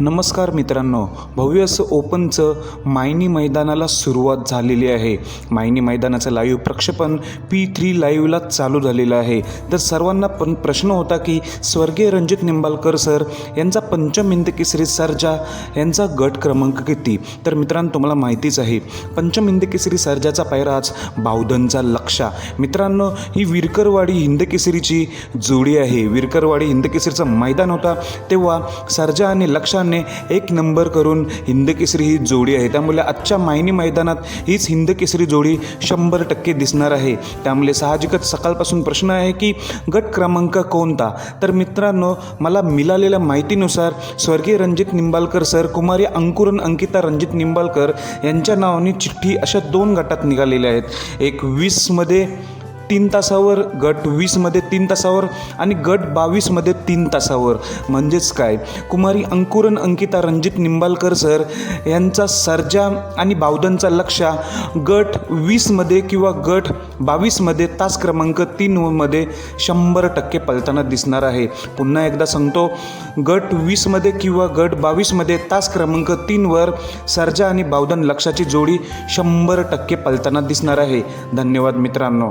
नमस्कार मित्रांनो भव्य असं ओपनचं मायनी मैदानाला सुरुवात झालेली आहे. मायनी मैदानाचं लाईव्ह प्रक्षेपण पी थ्री लाईव्हला चालू झालेलं आहे. तर सर्वांना पण प्रश्न होता की स्वर्गीय रणजित निंबाळकर सर यांचा पंचम इंदकेसरी सर्जा यांचा गट क्रमांक किती? तर मित्रांनो तुम्हाला माहितीच आहे पंचम इंदकेसरी सर्जाचा पायराच बावधनचा लक्षा मित्रांनो ही विरकरवाडी हिंदकेसरीची जोडी आहे. विरकरवाडी हिंदकेसरीचं मैदान होता तेव्हा सर्जा आणि लक्षाने एक नंबर करून हिंद केसरी ही जोडी आहे. त्यामुळे आजच्या मायनी मैदानात हीच हिंद केसरी जोडी शंभर टक्के दिसणार आहे. त्यामुळे साहजिकच सकाळपासून प्रश्न आहे की गट क्रमांक कोणता? तर मित्रांनो मला मिळालेल्या माहितीनुसार स्वर्गीय रणजित निंबाळकर सर कुमारी अंकुरन अंकिता रणजित निंबाळकर यांच्या नावाने चिठ्ठी अशा दोन गटात निघालेल्या आहेत. एक वीसमध्ये तीन तासावर गट वीसमध्ये तीन तासावर आणि गट बावीसमध्ये तीन तासावर. म्हणजेच काय? कुमारी अंकुरन अंकिता रणजित निंबाळकर सर यांचा सर्जा आणि बावधनचा लक्षा गट वीसमध्ये किंवा गट बावीसमध्ये तास क्रमांक तीनमध्ये शंभर टक्के पलताना दिसणार आहे. पुन्हा एकदा सांगतो गट वीसमध्ये किंवा गट बावीसमध्ये तास क्रमांक तीनवर सर्जा आणि बावधन लक्षाची जोडी शंभर टक्के पलताना दिसणार आहे. धन्यवाद मित्रांनो.